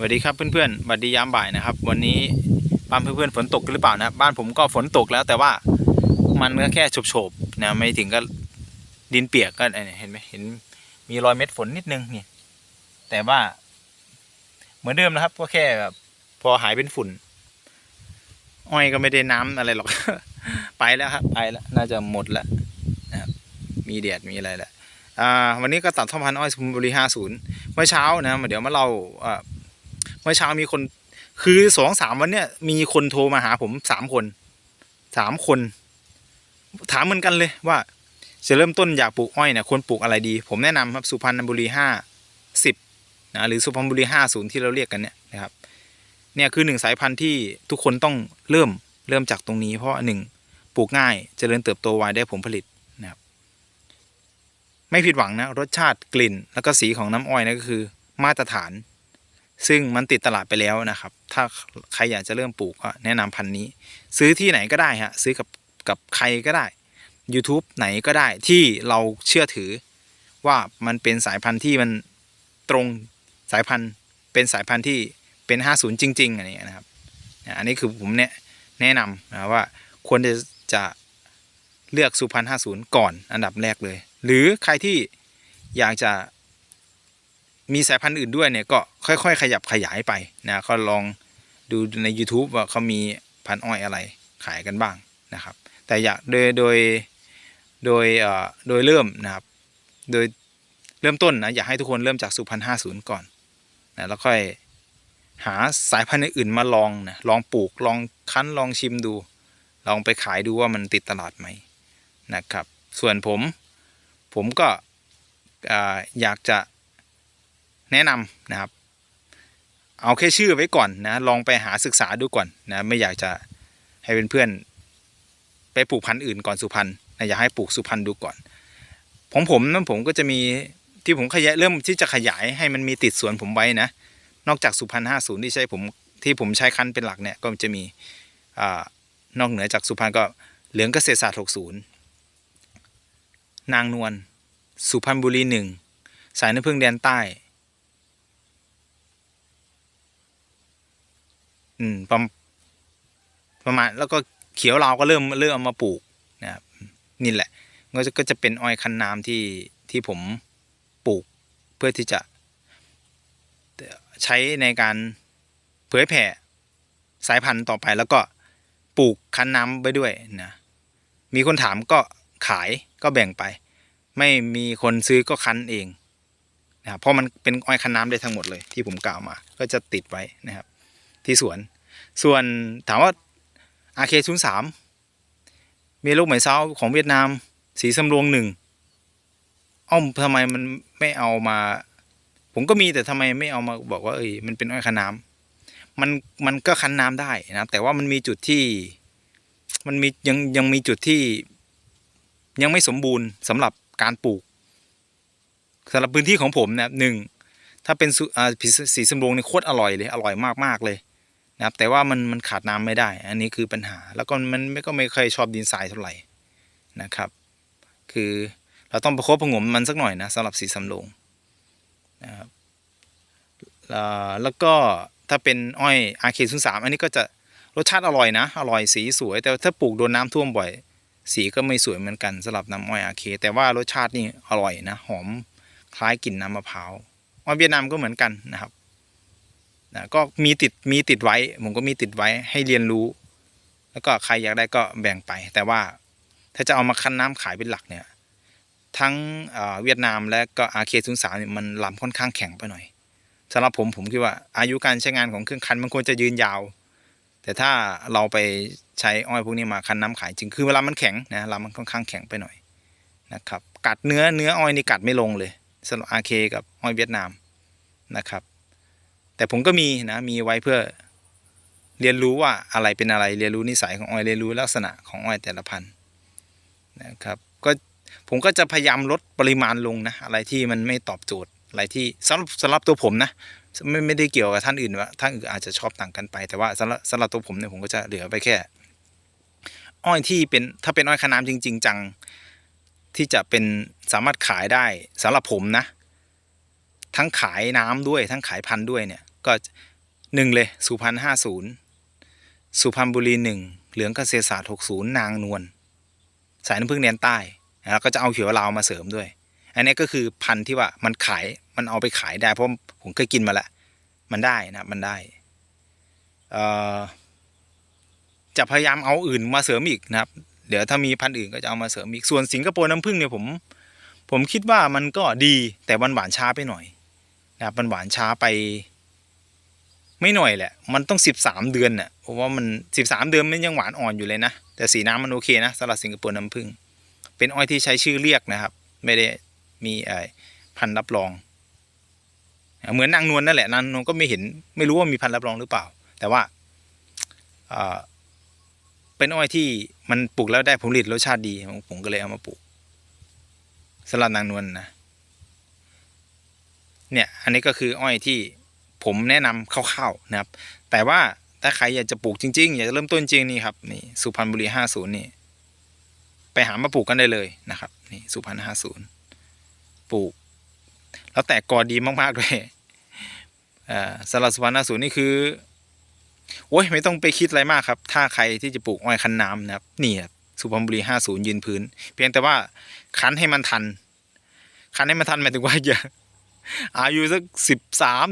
สวัสดีครับเพื่อนๆสวัสดียามบ่ายนะครับ วันนี้บ้านเพื่อนๆฝนตกหรือเปล่านะ บ้านผมก็ฝนตกแล้วแต่ว่ามันก็แค่โฉบๆนะไม่ถึงก็ดินเปียกก็เห็นไหมเห็นมีรอยเม็ดฝนนิดนึงนี่แต่ว่า เหมือนเดิมนะครับ ก็แค่แบบพอหายเป็นฝุ่น อ้อยก็ไม่ได้น้ำอะไรหรอก ไปแล้วครับไปแล้ว น่าจะหมดแล้วนะครับมีแดดมีอะไรแล้วอ่าวันนี้ก็ตัดท่อพันอ้อยสุพรรณบุรีห้าศูนย์เมื่อเช้านะเดี๋ยวมาเล่าอ่า เมื่อเช้ามีคน คือสองสามวันเนี้ยมีคนโทรมาหาผมสามคนสามคน ถามเหมือนกันเลยว่า จะเริ่มต้นอยากปลูกอ้อยเนี่ยควรปลูกอะไรดี ผมแนะนำครับสุพรรณบุรีห้าสิบนะหรือสุพรรณบุรีห้าศูนย์ที่เราเรียกกันเนี่ยนะครับ เนี่ยคือหนึ่งสายพันธุ์ที่ทุกคนต้องเริ่มเริ่มจากตรงนี้ เพราะหนึ่งปลูกง่ายเจริญเติบโตไวได้ผลผลิตนะครับไม่ผิดหวังนะรสชาติกลิ่น แล้วก็สีของน้ำอ้อยนะก็คือ มาตรฐาน ซึ่งมันติดตลาดไปแล้วนะครับ ถ้าใครอยากจะเริ่มปลูกก็แนะนำพันธุ์นี้ ซื้อที่ไหนก็ได้ฮะซื้อกับกับใครก็ได้ YouTube ไหนก็ได้ที่เราเชื่อถือว่ามันเป็นสายพันธุ์ที่มันตรงสายพันธุ์เป็นสายพันธุ์ที่เป็น 50 จริง ๆอะไรอย่างเงี้ยนะครับอันนี้คือผมแนะแนะนำนะว่าควรจะจะเลือกสุพรรณ50 ก่อนอันดับแรกเลย หรือใครที่อยากจะ มีสายพันธุ์อื่นด้วยเนี่ยก็ค่อยๆ ขยับขยายไปนะก็ลองดูใน YouTube ว่าเขามีพันธุ์อ้อยอะไรขายกันบ้างนะครับ แต่อยากโดยโดยโดยเอ่อโดยเริ่มนะครับ โดยเริ่มต้นนะอยากให้ทุกคนเริ่มจากสุพรรณ50ก่อนนะแล้วค่อยหาสายพันธุ์อื่นมาลองนะลองปลูกลองคั้นลองชิมดู ลองไปขายดูว่ามันติดตลาดไหมนะครับ ส่วนผมผมก็ออยากจะ แนะนำนะครับ เอาแค่ชื่อไว้ก่อนนะลองไปหาศึกษาดูก่อนนะไม่อยากจะให้เป็นเพื่อนๆไปปลูกพันธุ์อื่นก่อนสุพรรณนะอยากให้ปลูกสุพรรณดูก่อนของผมนั้นผมก็จะมีที่ผมขยายเริ่มที่จะขยายให้มันมีติดสวนผมไว้นะ นอกจากสุพรรณห้าศูนย์ที่ใช้ผมที่ผมใช้คันเป็นหลักเนี่ยก็จะมีอ่านอกเหนือจากสุพรรณก็เหลืองเกษตรศาสตร์หกศูนย์นางนวลสุพรรณบุรีหนึ่งสายน้ำพึ่งแดนใต้ อืมประมประมาณแล้วก็เขียวเราก็เริ่มเริ่มเอามาปลูกนะครับนี่แหละก็จะก็จะเป็นอ้อยคันน้ำที่ที่ผมปลูกเพื่อที่จะใช้ในการเผยแผ่สายพันธุ์ต่อไปแล้วก็ปลูกคั้นน้ำไปด้วยนะมีคนถามก็ขายก็แบ่งไป ไม่มีคนซื้อก็คั้นเองนะครับเพราะมันเป็นอ้อยคั้นน้ำได้ทั้งหมดเลยที่ผมกล่าวมา ก็จะติดไว้นะครับ ที่สวน ส่วนถามว่า RK 0 3 มีลูกไหมเซาของเวียดนาม สีสำรวงหนึ่งอ้อมทำไมมันไม่เอามา ผมก็มีแต่ทำไมไม่เอามาบอกว่าเอ้ยมันเป็นอ้อยคันน้ำมันมันก็คันน้ำได้นะแต่ว่ามันมีจุดที่ มันมียังยังมีจุดที่ ยังไม่สมบูรณ์สำหรับการปลูกสำหรับพื้นที่ของผมนะครับหนึ่งถ้าเป็นสีสีสำรวงนี่โคตรอร่อยเลย อร่อยมากๆเลย นะครับแต่ว่ามันมันขาดน้ำไม่ได้ อันนี้คือปัญหา แล้วก็มันไม่ก็ไม่เคยชอบดินทรายเท่าไหร่นะครับ คือเราต้องประคบประงมมันสักหน่อยนะสำหรับสีสำโรงนะครับแล้วก็ถ้าเป็นอ้อย RK 0 3อันนี้ก็จะรสชาติอร่อยนะ อร่อยสีสวย แต่ถ้าปลูกโดนน้ำท่วมบ่อย สีก็ไม่สวยเหมือนกันสำหรับน้ำอ้อย RK แต่ว่ารสชาตินี่อร่อยนะ หอมคล้ายกลิ่นน้ำมะพร้าวอ้อยเวียดนามก็เหมือนกันนะครับ นะก็มีติดมีติดไว้ ผมก็มีติดไว้ให้เรียนรู้ แล้วก็ใครอยากได้ก็แบ่งไป แต่ว่าถ้าจะเอามาคั้นน้ำขายเป็นหลักเนี่ย ทั้งเวียดนามและก็ RK 0 3เนี่ยมันลำค่อนข้างแข็งไปหน่อยสำหรับผมผมคิดว่าอายุการใช้งานของเครื่องคั้นมันควรจะยืนยาว แต่ถ้าเราไปใช้อ้อยพวกนี้มาคั้นน้ำขายจริงคือเวลามันแข็งนะลำมันค่อนข้างแข็งไปหน่อยนะครับกัดเนื้อเนื้ออ้อยนี่กัดไม่ลงเลยสำหรับ RK กับอ้อยเวียดนามนะครับ แต่ผมก็มีนะมีไว้เพื่อเรียนรู้ว่าอะไรเป็นอะไรเรียนรู้นิสัยของอ้อยเรียนรู้ลักษณะของอ้อยแต่ละพันธุ์นะครับก็ผมก็จะพยายามลดปริมาณลงนะอะไรที่มันไม่ตอบโจทย์อะไรที่สำหรับสำหรับตัวผมนะไม่ไม่ได้เกี่ยวกับท่านอื่นว่าท่านอื่นอาจจะชอบต่างกันไป แต่ว่าสำหรับสำหรับตัวผมเนี่ยผมก็จะเหลือไปแค่ อ้อยที่เป็นถ้าเป็นอ้อยขนามจริง ๆ จังที่จะเป็นสามารถขายได้สำหรับผมนะ ทั้งขายน้ำด้วยทั้งขายพันธุ์ด้วยเนี่ย ก็หนึ่งเลยสุพรรณห้าศูนย์สุพรรณบุรีหนึ่งเหลืองเกษตรศาสตร์หกศูนย์นางนวลสายน้ำผึ้งเนียนใต้แล้วก็จะเอาเขียวลาวมาเสริมด้วย อันนี้ก็คือพันธุ์ที่ว่ามันขายมันเอาไปขายได้เพราะผมเคยกินมาแล้วมันได้นะมันได้จะพยายามเอาอื่นมาเสริมอีกนะครับ เดี๋ยวถ้ามีพันธุ์อื่นก็จะเอามาเสริมอีกส่วนสิงคโปร์น้ำผึ้งเนี่ยผมผมคิดว่ามันก็ดีแต่มันหวานช้าไปหน่อยนะครับมันหวานช้าไป ไม่หน่อยแหละ มันต้องสิบสามเดือนน่ะผมว่ามันสิบสามเดือนมันยังหวานอ่อนอยู่เลยนะ แต่สีน้ำมันโอเคนะสำหรับสิงคโปร์น้ำผึ้งเป็นอ้อยที่ใช้ชื่อเรียกนะครับ ไม่ได้มีไอ้พันรับรอง เหมือนนางนวลนั่นแหละนางนวลก็ไม่เห็นไม่รู้ว่ามีพันรับรองหรือเปล่า แต่ว่าเป็นอ้อยที่มันปลูกแล้วได้ผลผลิตรสชาติดีผมผมก็เลยเอามาปลูกสำหรับนางนวลนะเนี่ย อันนี้ก็คืออ้อยที่ ผมแนะนำคร่าวๆนะครับ แต่ว่าถ้าใครอยากจะปลูกจริงๆ อยากจะเริ่มต้นจริงนี่ครับนี่สุพรรณบุรีห้าศูนย์นี่ไปหามาปลูกกันได้เลยนะครับนี่สุพรรณห้าศูนย์ปลูก แล้วแตกกอดีมากๆด้วยอ่าสำหรับสุพรรณห้าศูนย์นี่คือโอ้ยไม่ต้องไปคิดอะไรมากครับ ถ้าใครที่จะปลูกอ้อยคันน้ำนะครับนี่ครับสุพรรณบุรีห้าศูนย์ยืนพื้น เพียงแต่ว่าคันให้มันทัน คันให้มันทันหมายถึงว่าอย่าอายุสักสิบสาม